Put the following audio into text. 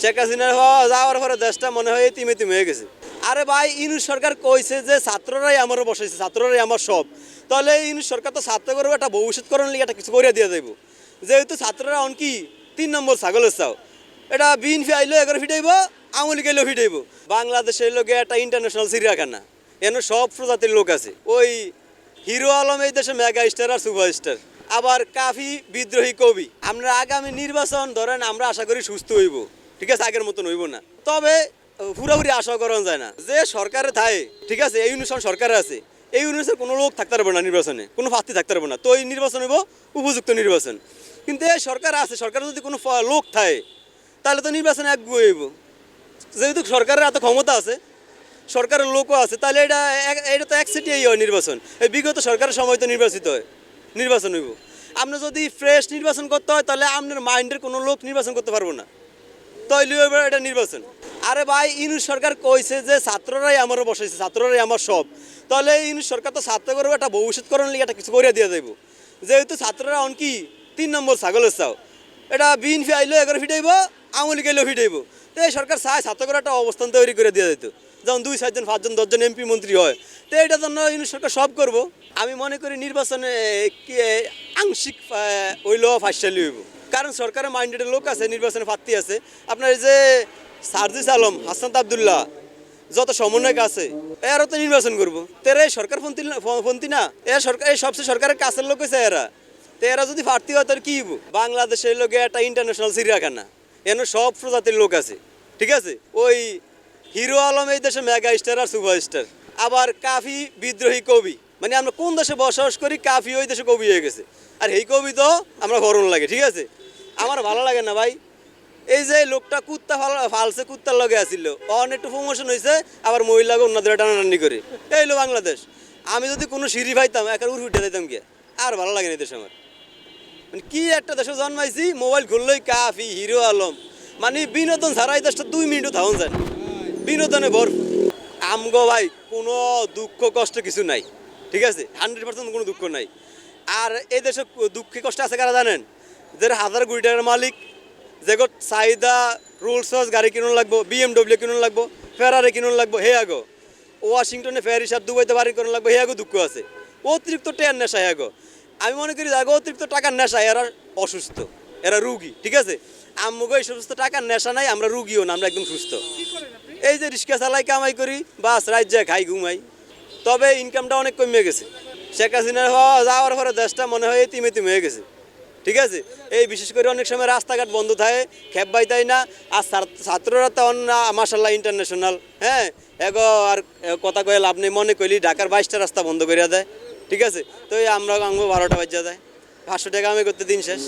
শেখ হাসিনার যাওয়ার পরে দেশটা মনে হয় তিমে তিমে হয়ে গেছে। আরে ভাই, ইনুস সরকার কইছে যে ছাত্ররাই আমার বসাইছে, ছাত্ররাই আমার সব। তাহলে ইনুস সরকার তো ছাত্র করব একটা ভবিষ্যৎ করার লিগে একটা কিছু করে দিয়ে দেবো যেহেতু ছাত্ররা অন কি? তিন নম্বর ছাগলের চাও। এটা বিএনপি আইলো এগারো ফিটাইব আমলি গেলেও ফিটাইব। বাংলাদেশের লোকে একটা ইন্টারন্যাশনাল চিড়িয়াখানা। এনে সব প্রজাতির লোক আছে। ওই হিরো আলম এই দেশে মেগা স্টার আর সুপার স্টার আবার কাফি বিদ্রোহী কবি। আমরা আগামী নির্বাচন ধরেন আমরা আশা করি সুস্থ হইব। ঠিক আছে, আগের মতন হইব না। তবে পুরোপুরি আশা করা যায় না। যে সরকারে থাকে, ঠিক আছে, এই অনুষ্ঠান সরকারে আছে, এই অনুষ্ঠানে কোনো লোক থাকতে পারবে না নির্বাচনে, কোনো প্রার্থী থাকতে পারবে না। তো এই নির্বাচন হইব উপযুক্ত নির্বাচন। কিন্তু এই সরকার আছে, সরকারে যদি কোনো লোক থাকে, তাহলে তো নির্বাচনে এক হইব। যেহেতু সরকারের এত ক্ষমতা আছে, সরকারের লোকও আছে, তাহলে এটা এটা তো এক সিটিই হয় নির্বাচন। এই বিগত সরকারের সময় তো নির্বাচিত হয়, নির্বাচন হইব। আপনি যদি ফ্রেশ নির্বাচন করতে হয়, তাহলে আপনার মাইন্ডের কোনো লোক নির্বাচন করতে পারব না। এবার এটা নির্বাচন। আরে ভাই, ইনুস সরকার কইছে যে ছাত্ররাই আমারও বসাইছে, ছাত্ররাই আমার সব। তাহলে ইনুস সরকার তো ছাত্র করব একটা ভবিষ্যৎ করার লিগে একটা কিছু করিয়া দিয়ে দেবো যেহেতু ছাত্ররা অন কি? তিন নম্বর ছাগলের চাও এটা বিএনপি আইলো এগারো ফিটাইব আমলি গেলেও ফিটাইব। তো এই সরকার চায় ছাত্র করে একটা অবস্থান তৈরি করে দিয়ে দিত যেমন দুই, চারজন, পাঁচজন, দশজন এমপি মন্ত্রী হয়। তো এইটার জন্য ইউনিট সরকার সব করব। আমি মনে করি নির্বাচনে আংশিক হইলেও ফাঁসশালি হইব কারণ সরকারের মাইন্ডেড লোক আছে, নির্বাচনে প্রার্থী আছে। আপনার এই যে সার্জিস আলম, হাসান আবদুল্লাহ, যত সমন্বয়ক আছে এরাও তো নির্বাচন করব। তেরা এই সরকার পন্থী পন্থী না। এরা সরকার এই সবচেয়ে সরকারের কাছের লোক হয়েছে এরা। তো এরা যদি প্রার্থী হয়, তাহলে কি বাংলাদেশের লোকে একটা ইন্টারন্যাশনাল চিড়িয়াখানা এনে সব প্রজাতির লোক আছে। ঠিক আছে? ওই হিরো আলম এই দেশে মেগা স্টার আর সুপার স্টার আবার কাফি বিদ্রোহী কবি। মানে আমরা কোন দেশে বসবাস করি, কাফি ওই দেশে কবি হয়ে গেছে। আর এই কবি তো আমরা গরম লাগে, ঠিক আছে? আমার ভালো লাগে না ভাই। এই যে লোকটা কুত্তা ফাল- ফালছে, কুত্তার লগে আসিল। অন একটু প্রমোশন হয়েছে আবার মহিলাকে অন্যদের টানাটানি করে। এই হলো বাংলাদেশ। আমি যদি কোনো সিঁড়ি পাইতাম একার উড়ে উঠে দিতাম গিয়ে। আর ভালো লাগে না এই দেশ আমার। মানে কি একটা দেশে জন্মাইছি, মোবাইল খুললেই কাফি, হিরো আলম। মানে বিনোদন ছাড়া এই দেশটা দুই মিনিটও থাকুন যায়। বিনোদনে ভরপুর। আমগো ভাই, কোনো দুঃখ, কষ্ট কিছু নাই। ঠিক আছে? হান্ড্রেড পার্সেন্ট কোনো দুঃখ নাই। আর এই দেশে দুঃখে কষ্ট আছে কারা জানেন? যে হাজার কোটি টাকার মালিক যেগো চাহিদা, রোলস রয়েস গাড়ি কিনুন লাগবো বিএমডব্লিউ কিনুন লাগবো ফেরারে কিনুন লাগবো, হে আগো। ওয়াশিংটনে ফেয়ারি সার দুবাইতে বাড়ি কিনুন লাগবো, হে আগো, দুঃখ আছে। অতিরিক্ত টেয়ার নেশা হে আগো। আমি মনে করি দেখো অতিরিক্ত টাকার নেশা এরা অসুস্থ, এরা রুগী, ঠিক আছে? আমগো এই সমস্ত টাকার নেশা নাই, আমরা রুগীও না, আমরা একদম সুস্থ। এই যে রিক্সা চালাই, কামাই করি, বাস, রাত যায়, খাই, ঘুমাই। তবে ইনকামটা অনেক কমে গেছে। শেখ হওয়া, যাওয়ার পরে দেশটা মনে হয় তিমে তিমে হয়ে গেছে। ঠিক আছে? এই বিশেষ করে অনেক সময় রাস্তাঘাট বন্ধ থাকে, খেপ বাই তাই না, আর ছাত্র- ছাত্ররা তো মাসাল্লাহ ইন্টারন্যাশনাল হ্যাঁ? এগো, আর কথা কয়ে লাভ নেই, মনে করলি ঢাকার বাইশটা রাস্তা বন্ধ করিয়া দেয়, ঠিক আছে? তো আমরা আঙ্গো বারোটা বাজ্যা দেয় পাঁচশো টাকা আমি করতে দিন শেষ।